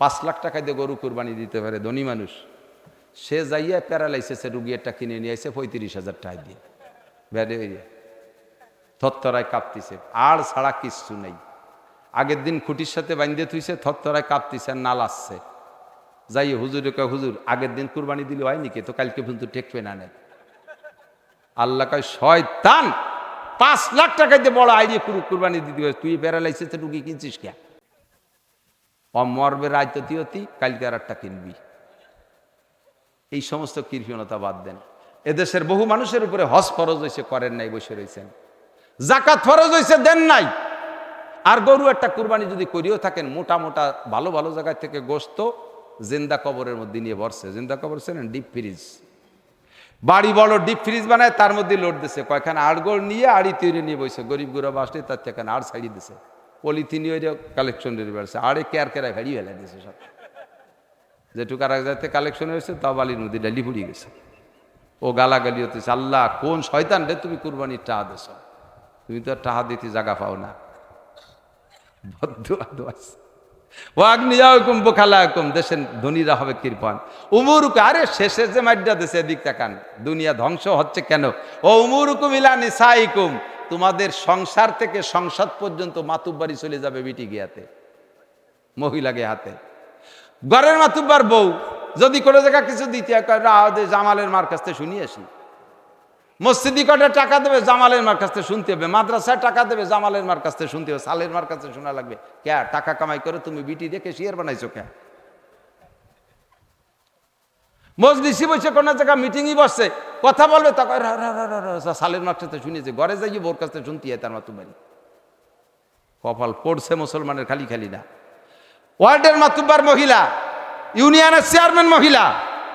পাঁচ লাখ টাকা দিয়ে গরু কুরবানি দিতে পারে, ধনী মানুষ। সে যাইয়া প্যারালাইসিসে রুগী একটা কিনে নিয়ে আসে পঁয়ত্রিশ হাজার টাকা দিয়ে। হইয়া থরথরায় কাঁপতিছে। আর ছাড়া কিচ্ছু নেই। আগের দিন খুঁটির সাথে বাঁধতে থুইছে থরথরায় কাঁপতিছে আর আসছে। যাই হুজুরে কয় হুজুর, আগের দিন কুরবানি দিলে হয় নাকি? তো কালকে কিন্তু টেকবে না নেয় আল্লাহ কয়, শয়তান, পাঁচ লাখ টাকা দিয়ে বড় আইডিয়া কুরু কুরবানি দিতে তুই প্যারালাইসিসে রুগী কিনছিস কে? অমরবে রাজতী অতি কালকে আর একটা কিনবি। এই সমস্ত কৃপণতা বাদ দেন। এদেশের বহু মানুষের উপরে হজ ফরজ হয়েছে, করেন নাই, বসে রয়েছেন। জাকাত ফরজ হয়েছে, দেন নাই। আর গরু একটা কুরবানি যদি করিও থাকেন, মোটা মোটা, ভালো ভালো জায়গা থেকে গোস্ত জিন্দা কবরের মধ্যে নিয়ে বসছে জিন্দা কবর ছিলেন ডিপ ফ্রিজ। বাড়ি বড় ডিপ ফ্রিজ বানায়, তার মধ্যে লোড দিছে। কয়খান আড়গোড় নিয়ে, আড়ি তৈরি নিয়ে বসে। গরিব গুড়া বাসলে তার থেকে আড় ছাড়িয়ে দিছে। পলিথিন কালেকশন করে বেড়াচ্ছে আড়ে কেয়ার কেয়ার ভেড়ি ফেলে দিছে সব। যেটুকু আর যাতে কালেকশন হয়েছে তা বালির নদী ডালি পুড়িয়ে গেছে। ও গালাগালি হতেছে, আল্লাহ, কোন শয়তান রে তুমি কুরবানির টাহা দেছ? তুমি তো আর টাহা দিতে জায়গা পাও না। ও আগ্নিয়াকুম বোখালাকুম দেশের ধনীরা হবে কৃপণ উমুরুক আরে শেষে যে মাড্ডা দেশে এদিক তাকান। দুনিয়া ধ্বংস হচ্ছে কেন? ও উমুরুকুম ইলা নিসাইকুম তোমাদের সংসার থেকে সংসদ পর্যন্ত মাতুব্বাড়ি চলে যাবে বিটি গিয়াতে, মহিলাকে হাতে। ঘরের মাতুব্বার বউ, যদি কোনো জায়গা কিছু দিতে জামালের মার কাছ থেকে শুনিয়ে আসি। মসজিদি টাকা দেবে, জামালের মার কাছ থেকে শুনতে হবে। মাদ্রাসায় টাকা দেবে, জামালের মার কাছ থেকে শুনতে হবে। সালের মার কাছ থেকে শোনা লাগবে। কে, টাকা কামাই করে তুমি বিটি দেখে শিয়ার বানাইছো কে? মজলিসি বসে কোনো জায়গা মিটিংই বসছে কথা বলবে রা, সালের থেকে শুনিয়েছে ঘরে যাই বোর কাছে শুনতে হয় তার মাতুবাড়ি কপাল পড়ছে মুসলমানের খালি খালি না। ওয়ার্ডের মাতুব্বার মহিলা ইউনিয়নের চেয়ারম্যান মহিলা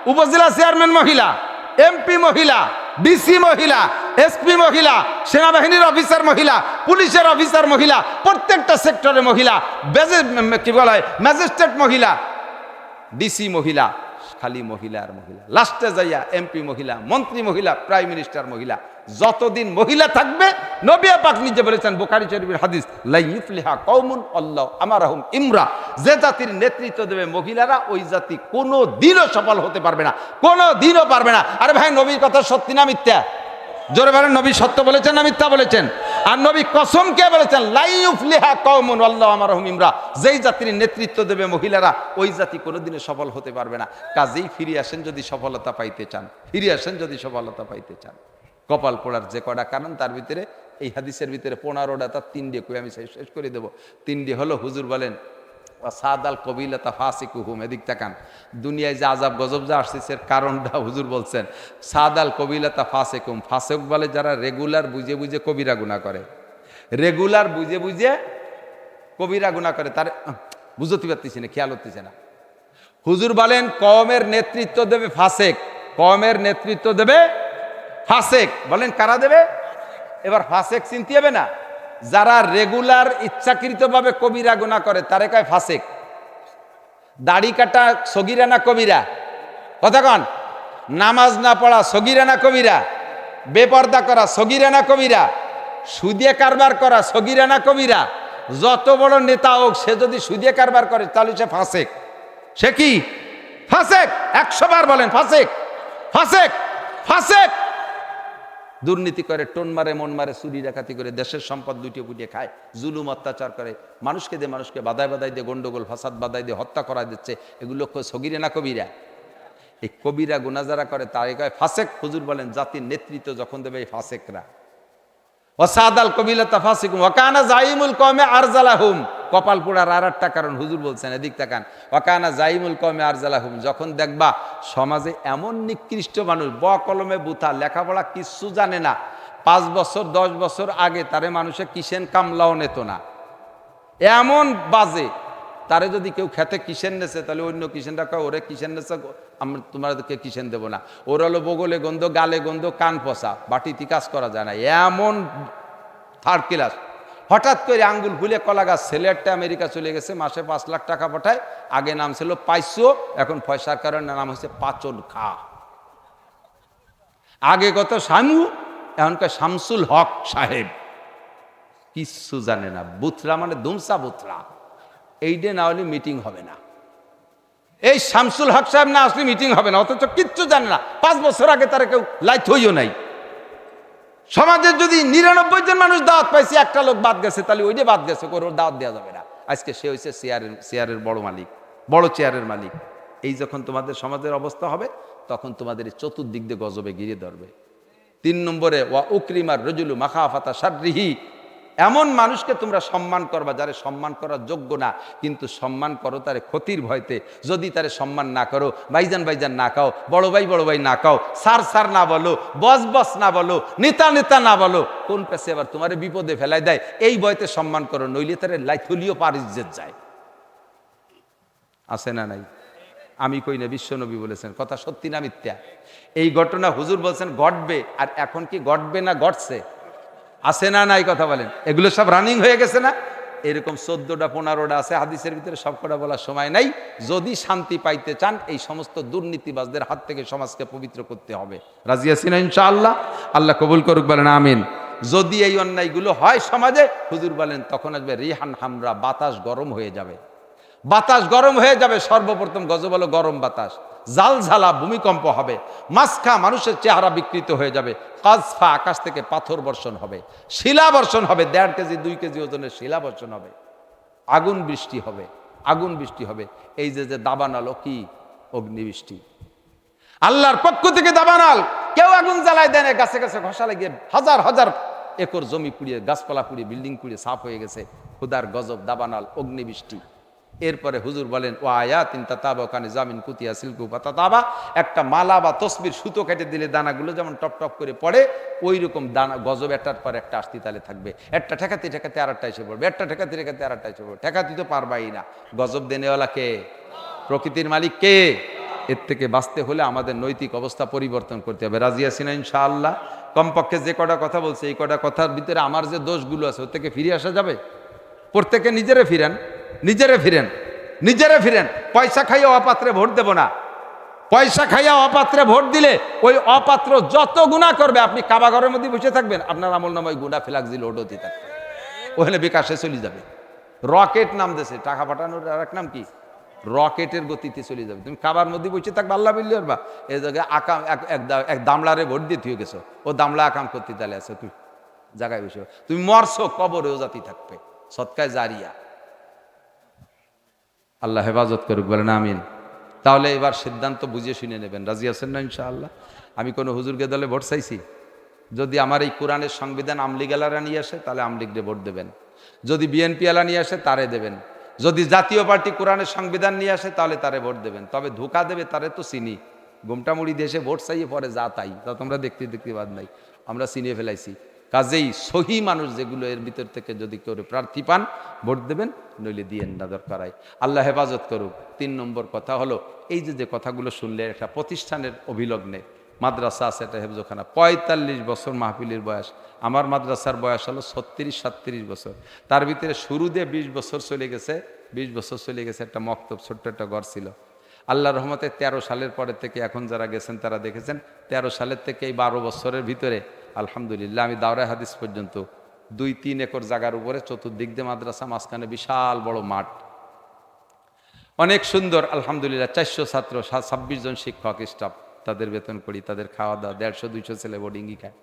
উপজেলা চেয়ারম্যান মহিলা এমপি মহিলা ডিসি মহিলা এসপি মহিলা সেনাবাহিনীর অফিসার মহিলা পুলিশের অফিসার মহিলা প্রত্যেকটা সেক্টরে মহিলা কি বলা হয় ম্যাজিস্ট্রেট মহিলা ডিসি মহিলা খালি মহিলা আর মহিলা। লাস্টে যাইয়া এমপি মহিলা, মন্ত্রী মহিলা প্রাইম মিনিস্টার মহিলা। যতদিন মহিলা থাকবে নবিয়া পাক নিজে বলেছেন বোকারি শরীফের হাদিস লাইফলিহা কৌমুন অল্লাহ আমার আমারাহুম ইমরা। যে জাতির নেতৃত্ব দেবে মহিলারা, ওই জাতি কোনো দিনও সফল হতে পারবে না কোনো দিনও পারবে না। আরে ভাই, নবীর কথা সত্যি না মিথ্যা? জোরে বলেন, নবী সত্য বলেছেন না মিথ্যা বলেছেন? আর নবী কসম কে বলেছেন লাইফলিহা কৌমন আল্লাহ আমার ইমরা। যেই জাতির নেতৃত্ব দেবে মহিলারা, ওই জাতি কোনোদিনে সফল হতে পারবে না। কাজেই ফিরে আসেন যদি সফলতা পাইতে চান। ফিরে আসেন যদি সফলতা পাইতে চান। কপাল পোড়ার যে কটা কারণ, তার ভিতরে, এই হাদিসের ভিতরে পনেরোটা, তার তিনটে, কই আমি শেষ করে দেবো। তিনটে হলো হুজুর বলেন সাদ আল কবিলতা ফাসিকুহুম, এদিক তাকান। দুনিয়ায় যে আজাব গজব যা এর কারণটা হুজুর বলছেন সাদ আল কবিলতা ফাসেকুম, ফাসেক বলে যারা রেগুলার বুঝে বুঝে কবিরা গুণা করে। রেগুলার বুঝে বুঝে কবিরা গুণা করে, তার বুঝতে পারতেছি না, খেয়াল হতেছে না। হুজুর বলেন কমের নেতৃত্ব দেবে ফাসেক কমের নেতৃত্ব দেবে ফাসেক। বলেন, কারা দেবে? এবার ফাসেক চিনতে হবে না। যারা রেগুলার ইচ্ছাকৃতভাবে কবিরা গুণা করে, তারে কয় ফাসেক। দাড়ি কাটা সগিরা না কবিরা? কথা কন। নামাজ না পড়া সগিরা না কবিরা? বেপর্দা করা সগিরা না কবিরা? সুদিয়ে কারবার করা সগিরা না কবিরা? যত বড় নেতা হোক, সে যদি সুদিয়ে কারবার করে, তাহলে সে ফাসেক। সে কি? ফাসেক! একশো বার বলেন, ফাসেক! ফাসেক! ফাসেক! দুর্নীতি করে, টোন মারে, মন মারে, চুরি ডাকাতি করে, দেশের সম্পদ লুটিয়ে পুটিয়ে খায়, জুলুম, অত্যাচার করে, মানুষকে দিয়ে মানুষকে বাদায় বাদায় দিয়ে গন্ডগোল, ফাসাদ বাদায় দিয়ে হত্যা করা দিচ্ছে, এগুলো সগিরে না কবিরা? এই কবিরা গুনা যারা করে, তাই কয়, ফাসেক, হুজুর বলেন, জাতির নেতৃত্ব যখন দেবে এই ফাসেকরা। ওসাদাল কবিলা তাফাসিকুম ওয়াকানা জাইমুল কমে আরজালাহুম। কপাল পোড়ার আর একটা কারণ হুজুর বলছেন, এদিক তাকান। ওয়াকানা জাইমুল কমে আরজালাহুম, যখন দেখবা সমাজে এমন নিকৃষ্ট মানুষ ব কলমে বুথা, লেখাপড়া কিচ্ছু জানে না, পাঁচ বছর, দশ বছর আগে তারে মানুষে কিসেন কামলাও নেত না। এমন বাজে, তারে যদি কেউ খেতে কিসেন নেছে, তাহলে অন্য কিসেনটা কয়, ওরে কিসেন নেছে আমরা তোমাদেরকে কিসেন দেবো না। ওর হলো বগলে গন্ধ, গালে গন্ধ, কান পচা, বাটিতে কাজ করা যায় না। এমন থার্ড ক্লাস হঠাৎ করে আঙ্গুল ভুলে কলা গাছ ছেলেরটা আমেরিকা চলে গেছে, মাসে পাঁচ লাখ টাকা পাঠায়। আগে নাম ছিল পাইসো, এখন পয়সার কারণে নাম হচ্ছে পাচন খা। আগে কত শামু, এখনকার শামসুল হক সাহেব। কিচ্ছু জানে না বুথরা মানে দুমসা বুথরা এইটে না হলে মিটিং হবে না। এই শামসুল হক সাহেব না আসলে মিটিং হবে না, অথচ কিচ্ছু জানে না। পাঁচ বছর আগে তারা কেউ লাইট হইও নাই। সমাজের যদি নিরানব্বই জন মানুষ দাওয়াত পাইছে, একটা লোক বাদ গেছে, তাহলে ওইটা বাদ গেছে করে দাওয়াত দেওয়া যাবে না। আজকে সে হয়েছে চেয়ারের চেয়ারের বড় মালিক, বড় চেয়ারের মালিক। এই যখন তোমাদের সমাজের অবস্থা হবে, তখন তোমাদের এই চতুর্দিক দিয়ে গজবে গিরে ধরবে। তিন নম্বরে, ওয়া উকরিমার রজুলু মাখাফাতা সারিহি এমন মানুষকে তোমরা সম্মান করবা যারে সম্মান করার যোগ্য না, কিন্তু সম্মান করো তারে ক্ষতির ভয়তে। যদি তারে সম্মান না করো, ভাইজান ভাইজান না খাও, বড় ভাই বড় ভাই না খাও, সার সার না বলো, বস বস না বলো, নেতা নেতা না বলো, কোন পেশে আবার তোমার বিপদে ফেলাই দেয়, এই ভয়তে সম্মান করো, নইলে তারে লাইথলিও পারিজ্জেত যায়। আছে না নাই? আমি কই না, বিশ্বনবী বলেছেন, কথা সত্যি না মিথ্যা? এই ঘটনা হুজুর বলছেন, ঘটবে, আর এখন কি ঘটবে না ঘটছে? আছে না নাই কথা বলেন। এগুলো সব রানিং হয়ে গেছে না? এরকম চোদ্দোটা, পনেরোটা আছে হাদিসের ভিতরে সবকটা বলার সময় নাই। যদি শান্তি পাইতে চান, এই সমস্ত দুর্নীতিবাজদের হাত থেকে সমাজকে পবিত্র করতে হবে। রাজি আছি না ইনশাআল্লাহ? আল্লাহ কবুল করুক বলেন, আমিন। যদি এই অন্যায়গুলো হয় সমাজে, হুজুর বলেন, তখন আসবে রিহান হামরা, বাতাস গরম হয়ে যাবে। বাতাস গরম হয়ে যাবে, সর্বপ্রথম গজব হলো গরম বাতাস। জাল ঝালা ভূমিকম্প হবে মাসখা মানুষের চেহারা বিকৃত হয়ে যাবে, কাজফা আকাশ থেকে পাথর বর্ষণ হবে, শিলা বর্ষণ হবে, দেড় কেজি, দুই কেজি ওজনের শিলা বর্ষণ হবে, আগুন বৃষ্টি হবে, আগুন বৃষ্টি হবে, এই যে যে দাবানাল কি অগ্নিবৃষ্টি। আল্লাহর পক্ষ থেকে দাবানাল, কেউ আগুন জ্বালায় দেয় না, গাছে গাছে ঘষা লাগিয়ে হাজার হাজার একর জমি পুড়িয়ে, গাছপালা পুড়িয়ে, বিল্ডিং পুড়িয়ে, সাফ হয়ে গেছে, খুদার গজব, দাবানাল, অগ্নিবৃষ্টি। এরপরে হুজুর বলেন ও আয়া তিন তাতাবা ওখানে জামিন কুতিয়া সিল্কু তাবা একটা মালা বা তসবির সুতো কেটে দিলে দানাগুলো যেমন টপ টপ করে পড়ে ওই রকম দানা, গজব একটার পর একটা আসতি তালে থাকবে। একটা ঠেকাতে ঠেকাতে আর একটা এসে পড়বে, একটা ঠেকাতে ঠেকাতে আর একটা এসে পড়বে। ঠেকাতে তো পারবাই না। গজব দেনেওয়ালা কে? প্রকৃতির মালিক কে? এর থেকে বাঁচতে হলে আমাদের নৈতিক অবস্থা পরিবর্তন করতে হবে। রাজি আছিনা ইনশাআল্লাহ? কমপক্ষে যে কটা কথা বলছে, এই কটা কথার ভিতরে আমার যে দোষগুলো আছে, ওর থেকে ফিরে আসা যাবে? প্রত্যেকে নিজেরে ফিরেন। নিজেরে ফিরেন নিজেরে ফিরেন। পয়সা খাইয়া অপাত্রে ভোট দেব না। পয়সা খাইয়া অপাত্রে ভোট দিলে ওই অপাত্র যত গুণা করবে, আপনি কাবাঘরের মধ্যে বসে থাকবেন, আপনার আমল নাম ওই গুণা ফিলাক্সিল ওডতে থাকবে। ওখানে বিকাশে চলে যাবে। রকেট নাম দেশে টাকা পাঠানোর আর এক নাম কি? রকেটের গতিতে চলে যাবে। তুমি কাবার মধ্যে বসে থাকবে, আল্লাহ বিল্লি বা, এই জায়গায় আকাম, এক- এক দামলারে ভোট দিয়ে তুই গেছো। ও দামলা আকাম করতে তাহলে আছে, তুই জায়গায় বসে। তুমি মরছো, কবরেও জাতি থাকবে, সৎকায় জারিয়া। আল্লাহ হেফাজত করুক, বলেন আমিন। তাহলে এবার সিদ্ধান্ত বুঝে শুনে নেবেন। রাজি আছেন না ইনশাআল্লাহ? আমি কোনো হুজুরকে দলে ভোট চাইছি? যদি আমার এই কোরআনের সংবিধান আমলিগালারা নিয়ে আসে, তাহলে আমলিগরে ভোট দেবেন। যদি বিএনপি আলা নিয়ে আসে, তারে দেবেন। যদি জাতীয় পার্টি কোরআনের সংবিধান নিয়ে আসে, তাহলে তারে ভোট দেবেন। তবে ধোকা দেবে, তারে তো চিনি। গোমটামুড়ি দেশে ভোট চাইয়ে পরে যা তাই। তা তোমরা দেখতে দেখতে বাদ নাই। আমরা চিনিয়ে ফেলাইছি। কাজেই সহি মানুষ যেগুলো, এর ভিতর থেকে যদি কেউ প্রার্থী পান, ভোট দেবেন, নইলে দিয়েন না দরকার আল্লাহ হেফাজত করুক। তিন নম্বর কথা হলো, এই যে যে কথাগুলো শুনলে, একটা প্রতিষ্ঠানের অভিলগ্নে, মাদ্রাসা আছে একটা হেফজোখানা পঁয়তাল্লিশ বছর মাহফিলের বয়স। আমার মাদ্রাসার বয়স হলো ছত্রিশ, সাতত্রিশ বছর। তার ভিতরে শুরু দিয়ে বিশ বছর চলে গেছে, বিশ বছর চলে গেছে একটা মক্তব, ছোট্ট একটা ঘর ছিল। আল্লাহ রহমতে তেরো সালের পরে থেকে, এখন যারা গেছেন, তারা দেখেছেন, তেরো সালের থেকে এই বারো বছরের ভিতরে আলহামদুলিল্লাহ, আমি দাওরা হাদিস পর্যন্ত দুই তিন একর জায়গার উপরে চতুর্দিক দিয়ে মাদ্রাসা, মাঝখানে বিশাল বড় মাঠ। অনেক সুন্দর, আলহামদুলিল্লাহ, চারশো ছাত্র ছাব্বিশ জন শিক্ষক স্টাফ তাদের বেতন করি, তাদের খাওয়া দাওয়া দেড়শো, দুইশো ছেলে বোর্ডিংই খায়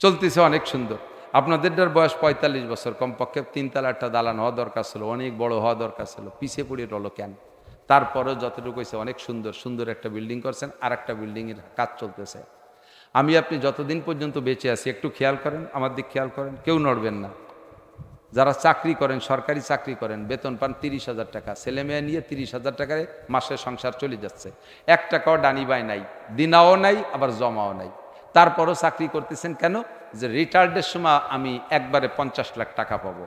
চলতেছে অনেক সুন্দর। আপনাদেরটার বয়স পঁয়তাল্লিশ বছর, কমপক্ষে তিনতলা একটা দালান হওয়া দরকার ছিল, অনেক বড় হওয়া দরকার ছিল পিছিয়ে পড়ে রলো কেন? তারপরেও যতটুকু হয়েছে, অনেক সুন্দর সুন্দর একটা বিল্ডিং করছেন আর একটা বিল্ডিংয়ের কাজ চলতেছে। আমি আপনি যতদিন পর্যন্ত বেঁচে আছি, একটু খেয়াল করেন, আমার দিক খেয়াল করেন, কেউ নড়বেন না। যারা চাকরি করেন, সরকারি চাকরি করেন, বেতন পান তিরিশ হাজার টাকা, ছেলে মেয়ে নিয়ে তিরিশ হাজার টাকায় মাসের সংসার চলে যাচ্ছে। এক টাকাও ডানি বাই নাই, দিনাও নাই, আবার জমাও নাই। তারপরও চাকরি করতেছেন কেন? যে রিটায়ার্ডের সময় আমি একবারে পঞ্চাশ লাখ টাকা পাবো।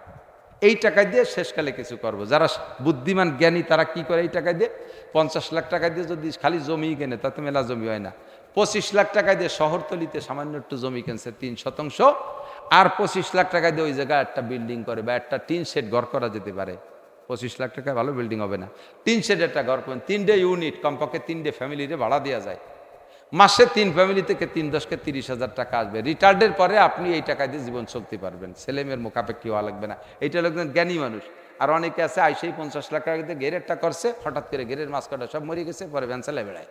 এই টাকা দিয়ে শেষকালে কিছু করব। যারা বুদ্ধিমান, জ্ঞানী, তারা কি করে এই টাকা দিয়ে? পঞ্চাশ লাখ টাকা দিয়ে যদি খালি জমি কেনে, তাতে মেলা জমি হয় না। পঁচিশ লাখ টাকা দিয়ে শহরতলিতে সামান্য একটু জমি কিনছে, তিন শতাংশ। আর পঁচিশ লাখ টাকা দিয়ে ওই জায়গায় একটা বিল্ডিং করে বা একটা টিন শেড ঘর করা যেতে পারে। পঁচিশ লাখ টাকায় ভালো বিল্ডিং হবে না। তিন শেড একটা ঘর করবেন, তিনটে ইউনিট কমপক্ষে তিনটে ফ্যামিলিতে ভাড়া দেওয়া যায়। মাসে তিন ফ্যামিলি থেকে তিন দশকে তিরিশ হাজার টাকা আসবে। রিটায়ার্ডের পরে আপনি এই টাকা দিয়ে জীবন চলতে পারবেন। ছেলেমেয়ের মোকাপেক্ষি হওয়া লাগবে না। এইটা লোকজন জ্ঞানী মানুষ। আর অনেকে আছে, আইসেই পঞ্চাশ লাখ টাকা দিয়ে গেরেরটা করছে, হঠাৎ করে গেরের মাছ কাটা সব মরে গেছে, পরে ভ্যান বেড়ায়।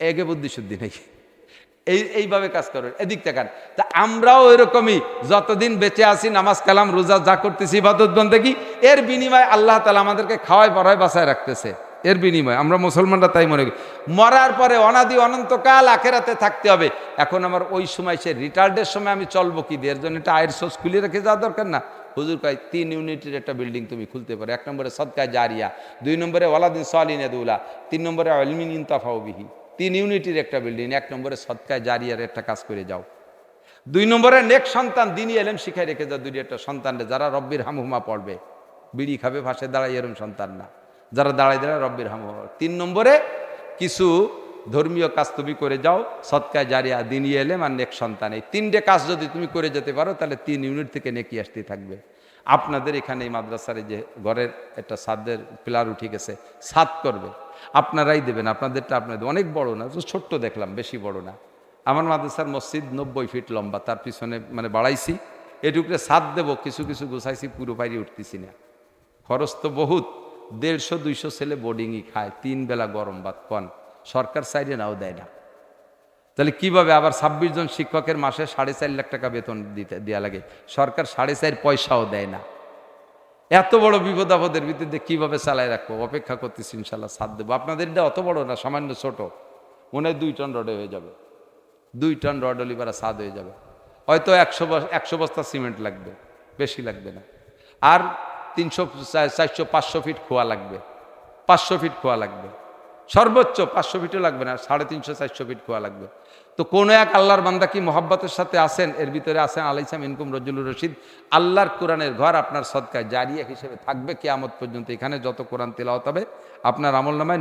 এগে বুদ্ধি শুদ্ধি নেই। এই, এইভাবে কাজ করেন। এদিক তাকান। তা আমরাও এরকমই যতদিন বেঁচে আছি, নামাজ কালাম, রোজা যা করতেছি, ইবাদত বন্দেগি এর বিনিময়ে আল্লাহ তালা আমাদেরকে খাওয়ায়, পড়ায় বাসায় রাখতেছে। এর বিনিময়ে। আমরা মুসলমানরা তাই মনে করি। মরার পরে অনাদি অনন্তকাল আখেরাতে থাকতে হবে। এখন আমার ওই সময় সে রিটায়ার্ডের সময় আমি চলবো কি দিয়ে? এর জন্য একটা আয়ের সোর্স খুলে রেখে যাওয়া দরকার না। হুজুর কয়, তিন ইউনিটের একটা বিল্ডিং তুমি খুলতে পারো। এক নম্বরে সদকায় জারিয়া, দুই নম্বরে ওয়ালাদিন সালিন এদুল্লাহ তিন নম্বরে আলমিন ইন্তাফাউবিহি তিন ইউনিটির একটা বিল্ডিং, এক নম্বরে সৎকায় জারিয়ার একটা কাজ করে যাও। দুই নম্বরে নেক সন্তান দিনই এলেম শিখাই রেখে যাও দুই একটা সন্তানরে যারা রব্বির হামহুমা পড়বে। বিড়ি খাবে ফাঁসে দাঁড়াই এরম সন্তান না। যারা দাঁড়াই দাঁড়ায় রব্বির হামহুমা তিন নম্বরে কিছু ধর্মীয় কাজ তুমি করে যাও, সৎকায় জারিয়া দিনই এলেম আর নেক সন্তান। এই তিনটে কাজ যদি তুমি করে যেতে পারো, তাহলে তিন ইউনিট থেকে নেকি আসতে থাকবে। আপনাদের এখানে এই মাদ্রাসারে যে ঘরের একটা সাদের পিলার উঠে গেছে সাত করবে। আপনারাই দেবেন, আপনাদেরটা আপনাদের অনেক বড় না, তো ছোট্ট দেখলাম, বেশি বড় না। আমার মাদ্রাসার মসজিদ নব্বই ফিট লম্বা, তার পিছনে মানে বাড়াইছি। এটুকরে সাত দেবো, কিছু কিছু গুছাইছি, পুরো পাইরে উঠতেছি না। খরচ তো বহুত। দেড়শো দুইশো ছেলে বোর্ডিংই খায়, তিন বেলা গরম ভাত, কন। সরকার সাইডে নাও দেয় না। তাহলে কীভাবে আবার ছাব্বিশ জন শিক্ষকের মাসে সাড়ে চার লাখ টাকা বেতন দিতে দেওয়া লাগে? সরকার সাড়ে চার পয়সাও দেয় না। এত বড় বিপদ আপদের ভিত্তিতে কীভাবে চালায় রাখব? অপেক্ষা করতেছি ইনশাল্লাহ সাথ দেবো। আপনাদেরটা অত বড় না, সামান্য ছোট। মনে হয় দুই টন রডে হয়ে যাবে। দুই টন রড অলিবারা সাদ হয়ে যাবে। হয়তো একশো একশো বস্তা সিমেন্ট লাগবে, বেশি লাগবে না। আর তিনশো, চারশো, পাঁচশো ফিট খোয়া লাগবে। পাঁচশো ফিট খোয়া লাগবে। সর্বোচ্চ পাঁচশো ফিটও লাগবে না, সাড়ে তিনশো, চারশো ফিট খোয়া লাগবে। তো কোনো এক আল্লাহর বান্দা কি মোহাব্বতের সাথে আসেন এর ভিতরে আসেন আলাইসাম ইনকুম রজুলুর রশিদ। আল্লাহর কোরআনের ঘর আপনার সদকায় জারিয়া হিসেবে থাকবে, কেয়ামত পর্যন্ত এখানে যত কোরআন তেলাওয়াত হবে, আপনার আমল নামায়